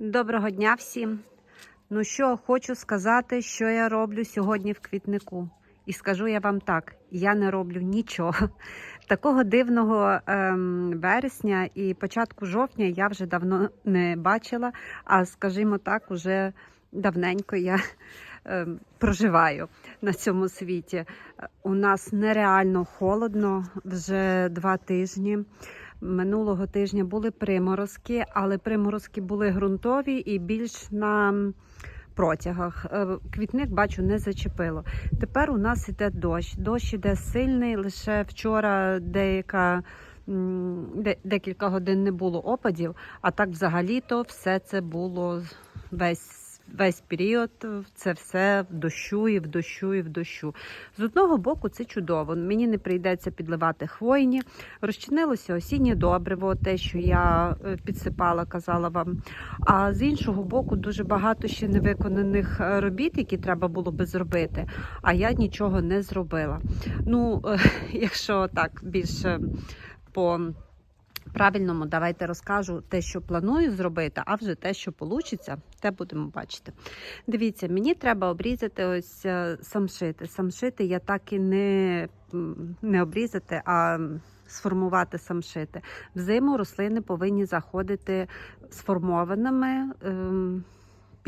Доброго дня всім. Ну що, хочу сказати, що я роблю сьогодні в квітнику. І скажу я вам так: я не роблю нічого. Такого дивного ем, вересня і початку жовтня я вже давно не бачила. А скажімо так, уже давненько я ем, проживаю на цьому світі. У нас нереально холодно вже два тижні. Минулого тижня були приморозки, але приморозки були ґрунтові і більш на протягах. Е, Квітник, бачу, не зачепило. Тепер у нас іде дощ. Дощ іде сильний. Лише вчора деяка. Декілька годин не було опадів, а так взагалі-то все це було весь, весь період, це все в дощу і в дощу і в дощу. З одного боку, це чудово. Мені не прийдеться підливати хвойні. Розчинилося осіннє добриво, те, що я е, підсипала, казала вам. А з іншого боку, дуже багато ще невиконаних е, робіт, які треба було би зробити. А я нічого не зробила. Ну, е, якщо так більше по. Правильному, давайте розкажу те, що планую зробити, а вже те, що вийде, те будемо бачити. Дивіться, мені треба обрізати ось е, самшити. Самшити я так і не, не обрізати, а сформувати самшити. Взиму рослини повинні заходити сформованими.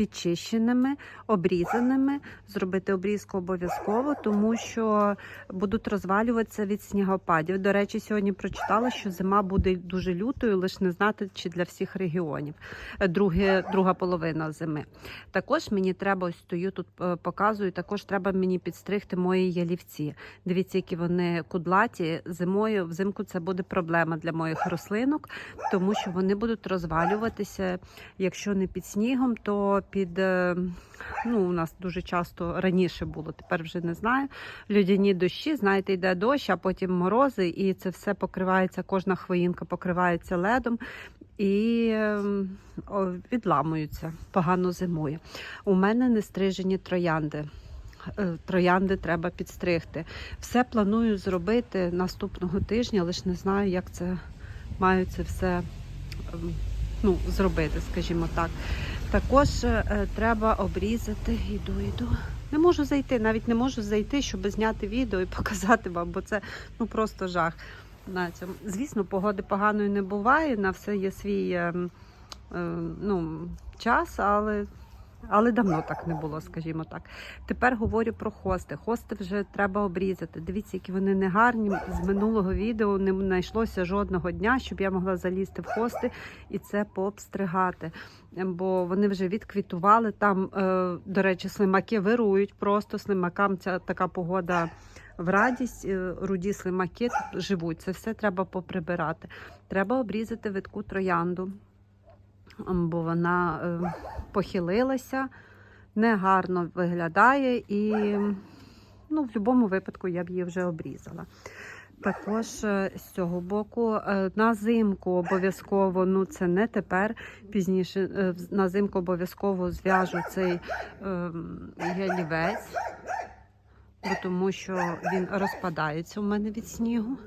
Підчищеними, обрізаними, зробити обрізку обов'язково, тому що будуть розвалюватися від снігопадів. До речі, сьогодні прочитала, що зима буде дуже лютою, лише не знати, чи для всіх регіонів. Друге, друга половина зими. Також мені треба ось стою тут, е, показую. Також треба мені підстригти мої ялівці. Дивіться, які вони кудлаті. Зимою взимку це буде проблема для моїх рослинок, тому що вони будуть розвалюватися, якщо не під снігом, то під е, ну у нас дуже часто раніше було, тепер вже не знаю. Людяні дощі, знаєте, йде дощ, а потім морози, і це все покривається, кожна хвоїнка покривається ледом. І ем, відламуються, погано зимує. У мене не стрижені троянди. Е, Троянди треба підстригти. Все планую зробити наступного тижня, лише не знаю, як це маю це все ем, ну, зробити, скажімо так. Також е, треба обрізати. Іду, іду. Не можу зайти, навіть не можу зайти, щоб зняти відео і показати вам, бо це ну просто жах. На цьому. Звісно, погоди поганої не буває, на все є свій е, е, ну, час, але, але давно так не було, скажімо так. Тепер говорю про хости. Хости вже треба обрізати. Дивіться, які вони не гарні. З минулого відео не знайшлося жодного дня, щоб я могла залізти в хости і це пообстригати. Бо вони вже відквітували. Там, е, до речі, слимаки вирують просто слимакам. Ця така погода в радість, е, руді слимаки живуть. Це все треба поприбирати. Треба обрізати витку троянду, бо вона е, похилилася, негарно виглядає і ну, в будь-якому випадку я б її вже обрізала. Також е, з цього боку е, на зимку обов'язково, ну це не тепер, пізніше на зимку обов'язково зв'яжу цей ем, ялівець, тому що він розпадається у мене від снігу.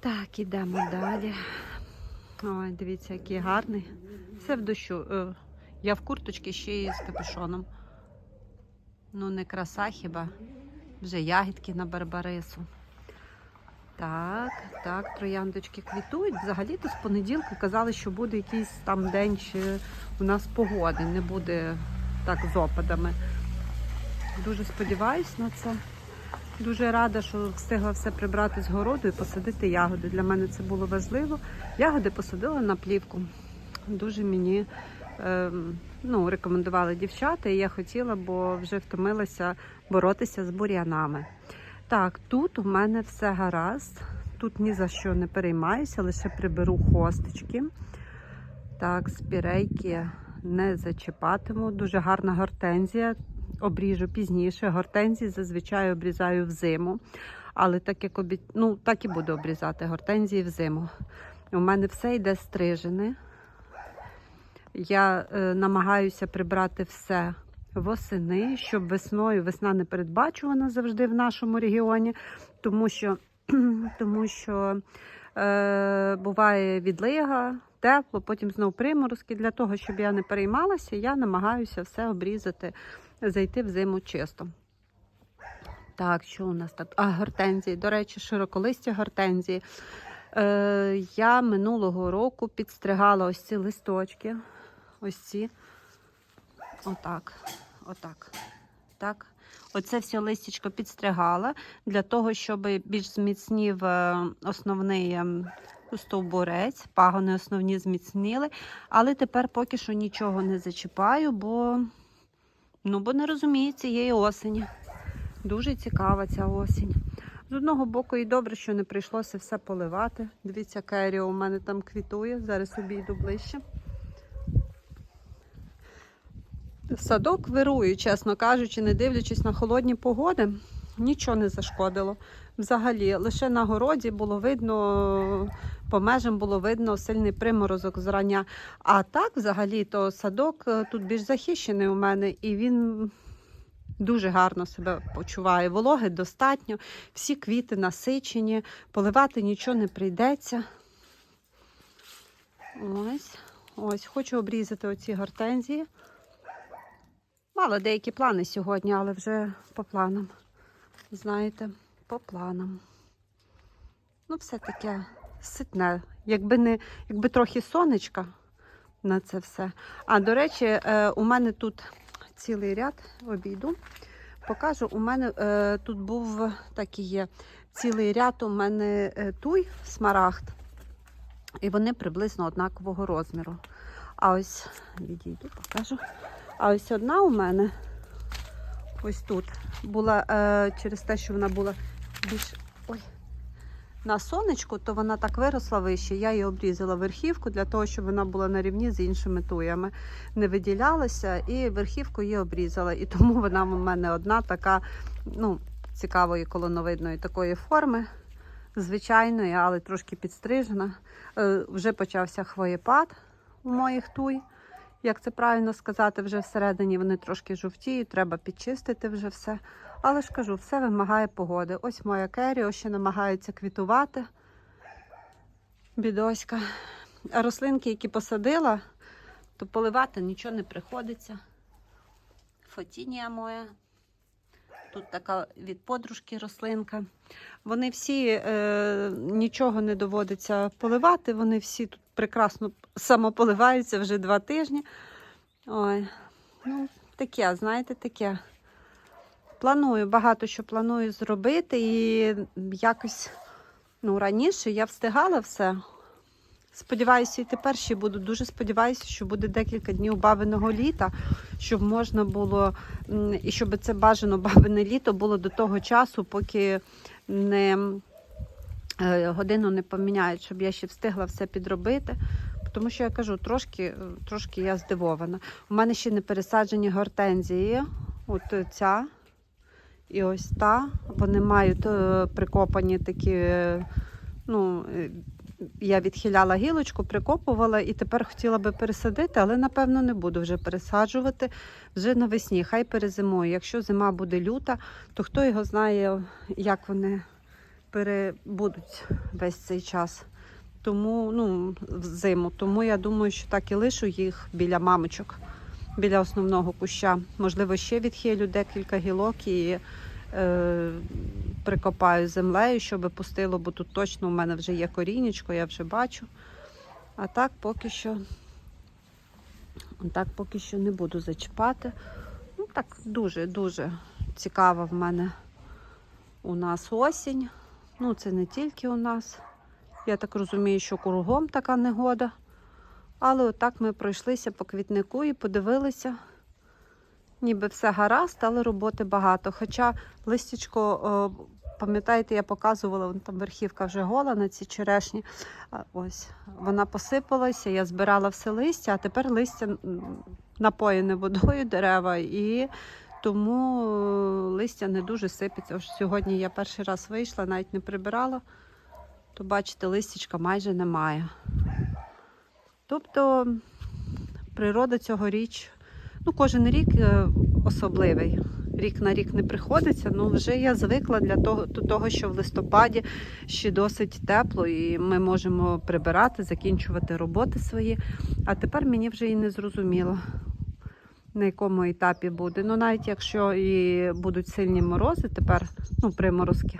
Так, ідемо далі. Ой, дивіться, який гарний. Все в дощу. Е, Я в курточці ще і з капюшоном. Ну, не краса хіба. Вже ягідки на барбарису. Так, так, трояндочки квітують. Взагалі-то з понеділка казали, що буде якийсь там день ще у нас погоди, не буде так з опадами. Дуже сподіваюсь на це. Дуже рада, що встигла все прибрати з городу і посадити ягоди. Для мене це було важливо. Ягоди посадила на плівку. Дуже мені ем, ну, рекомендували дівчата, і я хотіла, бо вже втомилася боротися з бур'янами. Так, тут у мене все гаразд. Тут ні за що не переймаюся, лише приберу хосточки. Так, спірейки не зачіпатиму. Дуже гарна гортензія. Обріжу пізніше. Гортензії зазвичай обрізаю взиму. Але так як обі... ну, так і буду обрізати гортензії взиму. У мене все йде стрижене. Я е, намагаюся прибрати все восени, щоб весною весна не передбачувана завжди в нашому регіоні, тому що, тому що е, буває відлига, тепло, потім знов приморозки. Для того, щоб я не переймалася, я намагаюся все обрізати, зайти в зиму чисто. Так, що у нас так? А, гортензії. До речі, широколисті гортензії. Е, я минулого року підстригала ось ці листочки. Ось ці. Отак. Отак. Так. Оце все листячко підстригала для того, щоб більш зміцнів е, основний ем, стовбурець, пагони основні зміцніли. Але тепер поки що нічого не зачіпаю, бо, ну, бо не розумію цієї осені. Дуже цікава ця осінь. З одного боку, і добре, що не прийшлося все поливати. Дивіться, керіо у мене там квітує. Зараз обійду ближче. Садок вирує, чесно кажучи, не дивлячись на холодні погоди, нічого не зашкодило. Взагалі, лише на городі було видно, по межам було видно сильний приморозок зрання. А так, взагалі, то садок е, тут більш захищений у мене, і він дуже гарно себе почуває. Вологи достатньо, всі квіти насичені, поливати нічого не прийдеться. Ось, ось, хочу обрізати оці гортензії. Мала деякі плани сьогодні, але вже по планам. Знаєте, по планам. Ну, все таке ситне. Якби не, якби трохи сонечка на це все. А до речі, е, у мене тут цілий ряд обійду. Покажу, у мене е, тут був так і є цілий ряд у мене е, туй, смарагд, і вони приблизно однакового розміру. А ось відійду, покажу. А ось одна у мене ось тут була через те, що вона була більш ой, на сонечку, то вона так виросла вище. Я її обрізала верхівку для того, щоб вона була на рівні з іншими туями. Не виділялася і верхівку її обрізала. І тому вона в мене одна така, ну, цікавої колоновидної такої форми. Звичайної, але трошки підстрижена. Е, вже почався хвоєпад у моїх туй. Як це правильно сказати, вже всередині вони трошки жовтіють, треба підчистити вже все. Але ж кажу, все вимагає погоди. Ось моя керіо ще намагається квітувати. Бідоська. А рослинки, які посадила, то поливати нічого не приходиться. Фотінія моя. Тут така від подружки рослинка. Вони всі е, нічого не доводиться поливати, вони всі тут прекрасно самополиваються вже два тижні. Ой, ну, таке, знаєте, таке. Планую, багато що планую зробити, і якось ну, раніше я встигала все. Сподіваюся, і тепер ще буду. Дуже сподіваюся, що буде декілька днів бабиного літа, щоб можна було, і щоб це бажано бабине літо було до того часу, поки не е, годину не поміняють, щоб я ще встигла все підробити. Тому що я кажу, трошки, е, трошки я здивована. У мене ще не пересаджені гортензії. От ця і ось та. Вони мають е, прикопані такі. е, Ну, е, я відхиляла гілочку, прикопувала і тепер хотіла би пересадити, але напевно не буду вже пересаджувати вже навесні. Хай перезимує. Якщо зима буде люта, то хто його знає, як вони перебудуть весь цей час. Тому, ну, в зиму. Тому я думаю, що так і лишу їх біля мамочок, біля основного куща. Можливо, ще відхилю декілька гілок і е, прикопаю землею, щоб пустило, бо тут точно у мене вже є корінечко, я вже бачу. А так поки що, так поки що не буду зачіпати. Ну, так дуже-дуже цікава в мене у нас осінь. Ну, це не тільки у нас. Я так розумію, що кругом така негода. Але отак ми пройшлися по квітнику і подивилися. Ніби все гаразд, але роботи багато. Хоча листячко, пам'ятаєте, я показувала, там верхівка вже гола на цій черешні. Ось вона посипалася, я збирала все листя, а тепер листя напоєне водою дерева, і тому е, листя не дуже сипеться. Ось сьогодні я перший раз вийшла, навіть не прибирала, то бачите, листячка майже немає. Тобто природа цьогоріч Ну, кожен рік е, особливий. рік на рік не приходиться. Ну вже я звикла для того, до того, що в листопаді ще досить тепло, і ми можемо прибирати, закінчувати роботи свої. А тепер мені вже і не зрозуміло, на якому етапі буде. Ну, навіть якщо і будуть сильні морози тепер, ну, приморозки,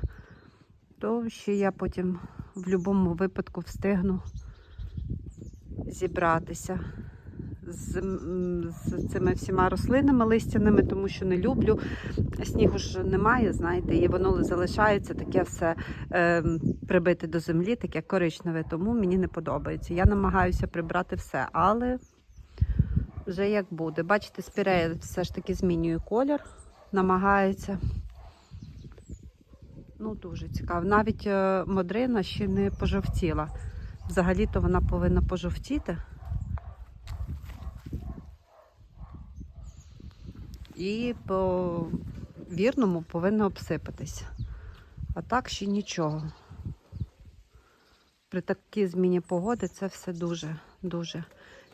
то ще я потім в будь-якому випадку встигну зібратися з, з цими всіма рослинами листяними, тому що не люблю. Снігу ж немає, знаєте, і воно залишається таке все е, прибите до землі, таке коричневе, тому мені не подобається. Я намагаюся прибрати все, але вже як буде. Бачите, спірея все ж таки змінює колір, намагається. Ну, дуже цікаво. Навіть е, модрина ще не пожовтіла. Взагалі-то вона повинна пожовтіти. І по вірному повинна обсипатись. А так ще нічого. При такій зміні погоди це все дуже, дуже.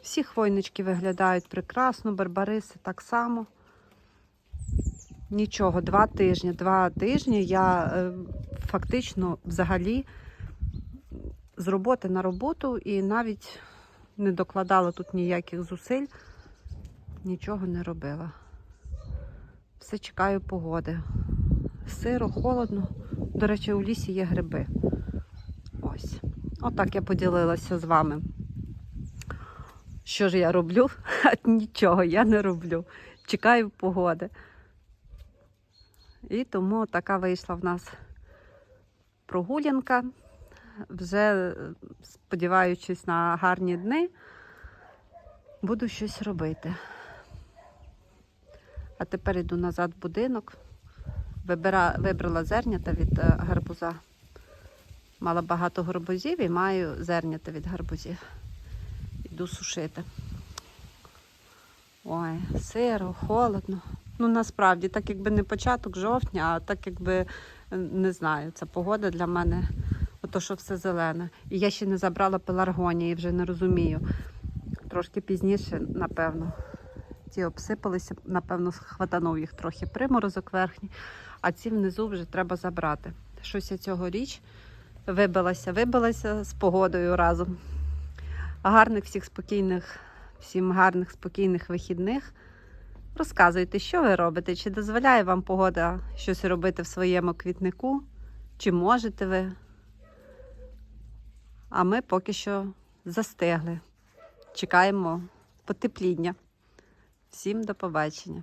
Всі хвойнички виглядають прекрасно, барбариси так само. Нічого, два тижні. Два тижні я е, фактично взагалі з роботи на роботу і навіть не докладала тут ніяких зусиль, нічого не робила. Все чекаю погоди. Сиро, холодно. До речі, у лісі є гриби. Ось. Отак я поділилася з вами. Що ж я роблю? Нічого я не роблю. Чекаю погоди. І тому така вийшла в нас прогулянка. Вже сподіваючись на гарні дни, буду щось робити. А тепер йду назад в будинок. Вибира, вибрала зернята від е, гарбуза. Мала багато гарбузів і маю зернята від гарбузів. Йду сушити. Ой, сиро, холодно. Ну, насправді, так якби не початок жовтня, а так якби е, не знаю, ця погода для мене, ото що все зелене. І я ще не забрала пеларгонії, вже не розумію. Трошки пізніше, напевно. Ті обсипалися, напевно, хватанув їх трохи приморозок верхній, а ці внизу вже треба забрати. Щось я цьогоріч вибилася, вибилася з погодою разом. Гарних всіх спокійних, всім гарних спокійних вихідних. Розказуйте, що ви робите, чи дозволяє вам погода щось робити в своєму квітнику, чи можете ви. А ми поки що застигли. Чекаємо потепління. Всім до побачення.